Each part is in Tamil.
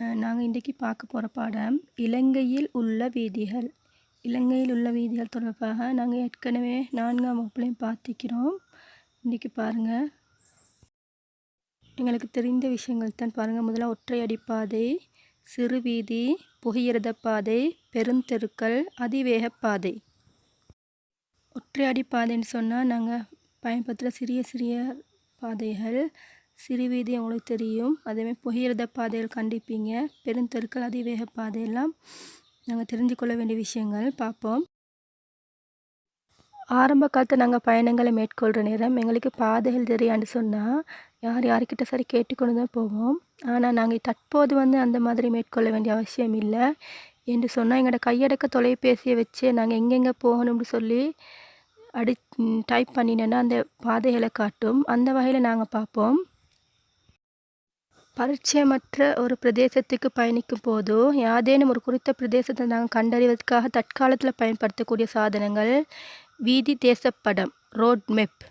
நாங்கள் இன்றைக்கி பார்க்க போகிற பாடம் இலங்கையில் உள்ள வீதிகள். இலங்கையில் உள்ள வீதிகள் தொடர்பாக நாங்கள் ஏற்கனவே நான்காம் வகுப்புலையும் பார்த்திக்கிறோம் இன்றைக்கி பாருங்கள் எங்களுக்கு தெரிந்த விஷயங்கள் தான் பாருங்கள் முதல்ல ஒற்றையடி பாதை சிறு வீதி புகையிரத பாதை பெருந்தெருக்கள் அதிவேக பாதை. ஒற்றையடி பாதைன்னு சொன்னால் நாங்கள் பயன்படுத்துகிற சிறிய சிறிய பாதைகள். சிறு வீதி உங்களுக்கு தெரியும். அதேமாதிரி புகையிரத பாதைகள் கண்டிப்பீங்க. பெருந்தெருக்கள் அதிவேக பாதையெல்லாம் நாங்கள் தெரிஞ்சு கொள்ள வேண்டிய விஷயங்கள். பார்ப்போம். ஆரம்ப காலத்தில் நாங்கள் பயணங்களை மேற்கொள்கிற நேரம் எங்களுக்கு பாதைகள் தெரியான்னு சொன்னால் யார் யாருக்கிட்ட சரி கேட்டுக்கொண்டு தான் போவோம். ஆனால் நாங்கள் தற்போது வந்து அந்த மாதிரி மேற்கொள்ள வேண்டிய அவசியம் இல்லை. என்று சொன்னால் எங்களோட கையடக்க தொலைபேசியை வச்சு நாங்கள் எங்கெங்கே போகணும்னு சொல்லி அடி டைப் பண்ணினேன்னா அந்த பாதைகளை காட்டும். அந்த வகையில் நாங்கள் பார்ப்போம். பரிச்சயமற்ற ஒரு பிரதேசத்துக்கு பயணிக்கும் போதோ யாதேனும் ஒரு குறித்த பிரதேசத்தை நாங்கள் கண்டறிவதற்காக தற்காலத்தில் பயன்படுத்தக்கூடிய சாதனங்கள் வீதி தேசப்படம் ரோட் மேப்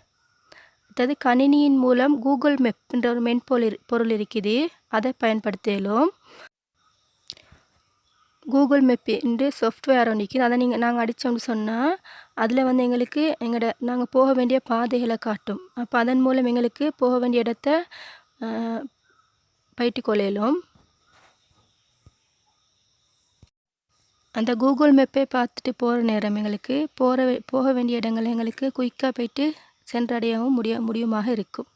அதாவது கணினியின் மூலம் கூகுள் மேப் என்ற ஒரு மென்பொருள் பொருள் இருக்குது. அதை பயன்படுத்தலும். கூகுள் மேப் என்று சாஃப்ட்வேர் ஒன்று நிற்கிது அதை நீங்கள் நாங்கள் அடித்தோம்னு சொன்னால் அதில் வந்து எங்களுக்கு எங்களோட நாங்கள் போக வேண்டிய பாதைகளை காட்டும். அப்போ அதன் மூலம் எங்களுக்கு போக வேண்டிய இடத்த பயிட்டு கொள்ளையிலும் அந்த கூகுள் மேப்பை பார்த்துட்டு போகிற நேரம் எங்களுக்கு போகிற போக வேண்டிய இடங்கள் எங்களுக்கு குயிக்காக போயிட்டு சென்றடையவும் முடிய முடியுமாக இருக்கும்.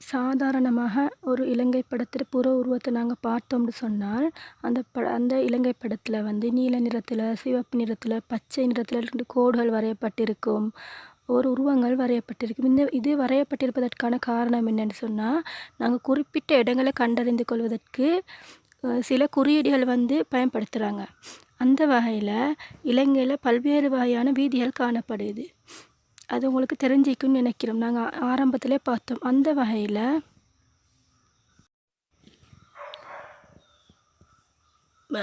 சாதாரணமாக ஒரு இலங்கை படத்தில் புற உருவத்தை நாங்கள் பார்த்தோம்னு சொன்னால் அந்த ப அந்த இலங்கை படத்தில் வந்து நீல நிறத்தில் சிவப்பு நிறத்தில் பச்சை நிறத்தில் ரெண்டு கோடுகள் வரையப்பட்டிருக்கும். ஒரு உருவங்கள் வரையப்பட்டிருக்கும். இந்த இது வரையப்பட்டிருப்பதற்கான காரணம் என்னென்னு சொன்னால் நாங்கள் குறிப்பிட்ட இடங்களை கண்டறிந்து கொள்வதற்கு சில குறியீடுகள் வந்து பயன்படுத்துகிறாங்க அந்த வகையில் இலங்கையில் பல்வேறு வகையான வீதிகள் காணப்படுது. அது உங்களுக்கு தெரிஞ்சிக்கும்னு நினைக்கிறோம். நாங்கள் ஆரம்பத்திலே பார்த்தோம். அந்த வகையில்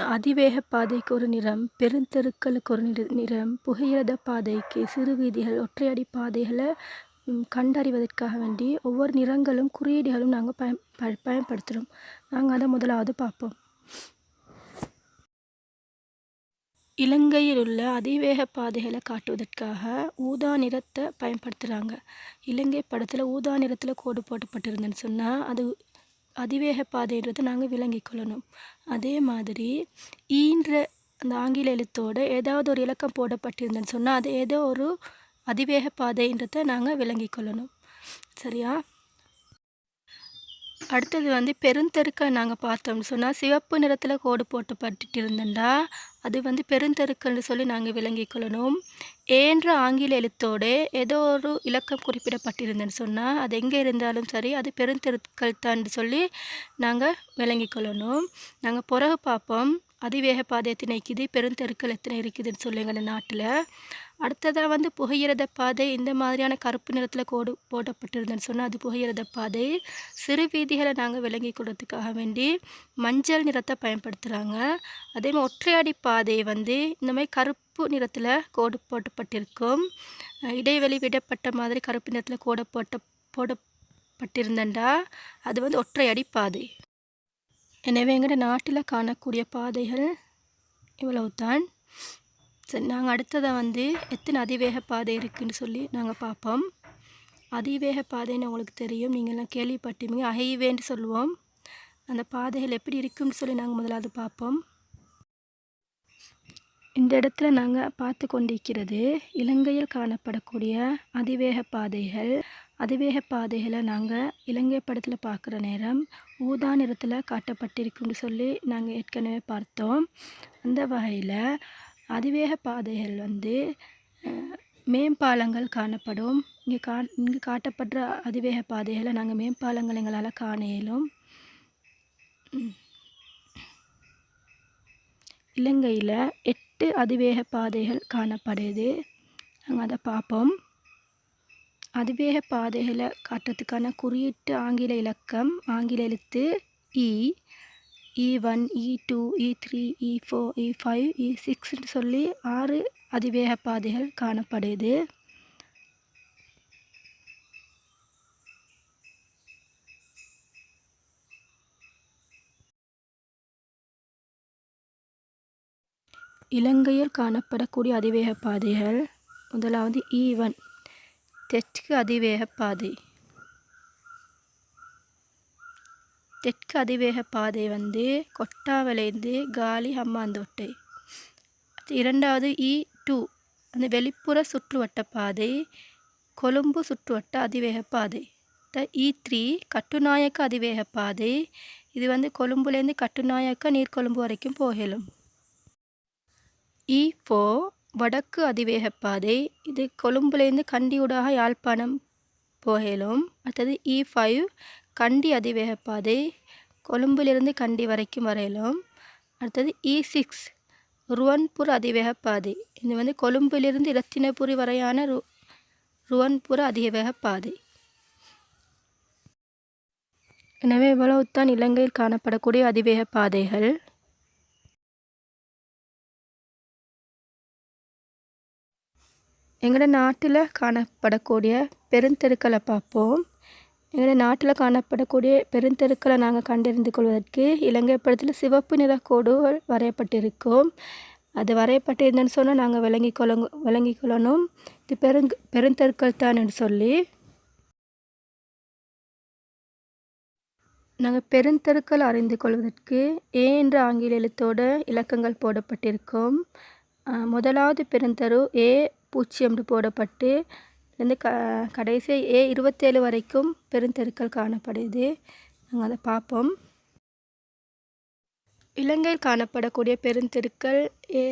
அதிவேக பாதைக்கு ஒரு நிறம் பெருந்தெருக்களுக்கு ஒரு நிற நிறம் புகையிரத பாதைக்கு சிறு வீதிகள் ஒற்றையடி பாதைகளை கண்டறிவதற்காக வேண்டி ஒவ்வொரு நிறங்களும் குறியீடுகளும் நாங்கள் பயன் ப பயன்படுத்துகிறோம். நாங்கள் அதை முதலாவது பார்ப்போம். இலங்கையில் உள்ள அதிவேக பாதைகளை காட்டுவதற்காக ஊதா நிறத்தை பயன்படுத்துகிறாங்க. இலங்கை படத்தில் ஊதா நிறத்தில் கோடு போட்டப்பட்டிருந்தேன்னு சொன்னால் அது அதிவேக பாதைன்றது நாங்கள் விளங்கி கொள்ளணும். அதே மாதிரி ஈன்ற அந்த ஆங்கில எழுத்தோடு ஏதாவது ஒரு இலக்கம் போடப்பட்டிருந்தேன்னு சொன்னால் அது ஏதோ ஒரு அதிவேக பாதைன்றதை நாங்கள் விளங்கி கொள்ளணும். சரியா? அடுத்தது வந்து பெருந்தெருக்கள் நாங்கள் பார்த்தோம்னு சொன்னால் சிவப்பு நிறத்தில் கோடு போட்டுப்பட்டு இருந்தேன்டா அது வந்து பெருந்தெருக்கள்னு சொல்லி நாங்கள் விளங்கி கொள்ளணும். ஏன்ற ஆங்கில எழுத்தோடு ஏதோ ஒரு இலக்கம் குறிப்பிடப்பட்டிருந்தேன்னு சொன்னால் அது எங்கே இருந்தாலும் சரி அது பெருந்தெருக்கள் தான் சொல்லி நாங்கள் விளங்கி கொள்ளணும். நாங்கள் பிறகு பார்ப்போம். அதிவேக பாதை எத்தனை இருக்குது பெருந்தெருக்கள் எத்தனை இருக்குதுன்னு சொல்லுங்கள் எங்கள் நாட்டில். அடுத்ததாக வந்து புகையிரத பாதை இந்த மாதிரியான கருப்பு நிறத்தில் கோடு போடப்பட்டிருந்தேன்னு சொன்னால் அது புகையிரத பாதை. சிறு வீதிகளை நாங்கள் விளங்கி கொடுறதுக்காக வேண்டி மஞ்சள் நிறத்தை பயன்படுத்துகிறாங்க அதே மாதிரி ஒற்றையாடி பாதை வந்து இந்த மாதிரி கருப்பு நிறத்தில் கோடு போட்டப்பட்டிருக்கும். இடைவெளி விடப்பட்ட மாதிரி கருப்பு நிறத்தில் கோடை போட்ட போடப்பட்டிருந்தண்டா அது வந்து ஒற்றையடி பாதை. எனவே எங்களோட நாட்டில் காணக்கூடிய பாதைகள் இவ்வளவு தான் சரி நாங்கள் அடுத்ததாக வந்து எத்தனை அதிவேக பாதை இருக்குதுன்னு சொல்லி நாங்கள் பார்ப்போம். அதிவேக பாதைன்னு உங்களுக்கு தெரியும். நீங்கள்லாம் கேள்விப்பட்டிருப்பீங்க. ஹைவேன்னு சொல்லுவோம். அந்த பாதைகள் எப்படி இருக்குன்னு சொல்லி நாங்கள் முதலாவது பார்ப்போம். இந்த இடத்துல நாங்கள் பார்த்து கொண்டிருக்கிறது இலங்கையில் காணப்படக்கூடிய அதிவேக பாதைகள் அதிவேக பாதைகளை நாங்கள் இலங்கை படத்தில் பார்க்குற நேரம் ஊதா நிறத்தில் காட்டப்பட்டிருக்குன்னு சொல்லி நாங்கள் ஏற்கனவே பார்த்தோம். அந்த வகையில் அதிவேக பாதைகள் வந்து மேம்பாலங்கள் காணப்படும். இங்கே கா இங்கு காட்டப்படுற அதிவேக பாதைகளை நாங்கள் மேம்பாலங்கள் எங்களால் காண இயலும். இலங்கையில் எட்டு அதிவேக பாதைகள் காணப்படுது. நாங்கள் அதை பார்ப்போம். அதிவேக பாதைகளை காட்டுறதுக்கான குறியீட்டு ஆங்கில இலக்கம் ஆங்கில எழுத்து E. E one E two E three E four E five E சிக்ஸ்னு சொல்லி ஆறு அதிவேக பாதைகள் காணப்படுது. இலங்கையில் காணப்படக்கூடிய அதிவேக பாதைகள் முதலாவது e ஈவன் தெற்கு அதிவேக பாதை தெற்கு அதிவேக பாதை வந்து கொட்டாவிலேருந்து காலி ஹம்மாந்தோட்டை. இரண்டாவது இ டூ அந்த வெளிப்புற சுற்றுவட்ட பாதை கொழும்பு சுற்றுவட்ட அதிவேக பாதை. இ த்ரீ கட்டுநாயக்க அதிவேக பாதை. இது வந்து கொழும்புலேருந்து கட்டுநாயக்க நீர்கொழும்பு வரைக்கும் போகலும். இ ஃபோ வடக்கு அதிவேக பாதை. இது கொழும்புலேருந்து கண்டியூடாக யாழ்ப்பாணம் போகலும். அடுத்தது இ ஃபைவ் கண்டி அதிவேக பாதை கொழும்பிலிருந்து கண்டி வரைக்கும் வரையிலும். அடுத்தது e இ சிக்ஸ் ருவன்புர அதிவேக பாதை இது வந்து கொழும்பிலிருந்து இரத்தினபுரி வரையான ரு ருவன்புர அதிவேக பாதை எனவே இவ்வளவுதான் இலங்கையில் காணப்படக்கூடிய அதிவேக பாதைகள் எங்களோட நாட்டில் காணப்படக்கூடிய பெருந்தெருக்களை பார்ப்போம். எங்களோட நாட்டில் காணப்படக்கூடிய பெருந்தெருக்களை நாங்கள் கண்டறிந்து கொள்வதற்கு இலங்கை படத்தில் சிவப்பு நிற கோடுகள் வரையப்பட்டிருக்கும். அது வரையப்பட்டிருந்தேன்னு சொன்னால் நாங்கள் விளங்கி கொள்ள விளங்கி கொள்ளணும். இது பெருங் பெருந்தெருக்கள் தான் சொல்லி. நாங்கள் பெருந்தெருக்கள் அறிந்து கொள்வதற்கு ஏ என்ற ஆங்கில எழுத்தோட இலக்கங்கள் போடப்பட்டிருக்கும். முதலாவது பெருந்தெரு ஏ பூஜ்ஜியம் போடப்பட்டு இருந்து க கடைசி ஏ இருபத்தேழு வரைக்கும் பெருந்தெருக்கள் காணப்படுது. நாங்கள் அதை பார்ப்போம் இலங்கையில் காணப்படக்கூடிய பெருந்தெருக்கள் ஏ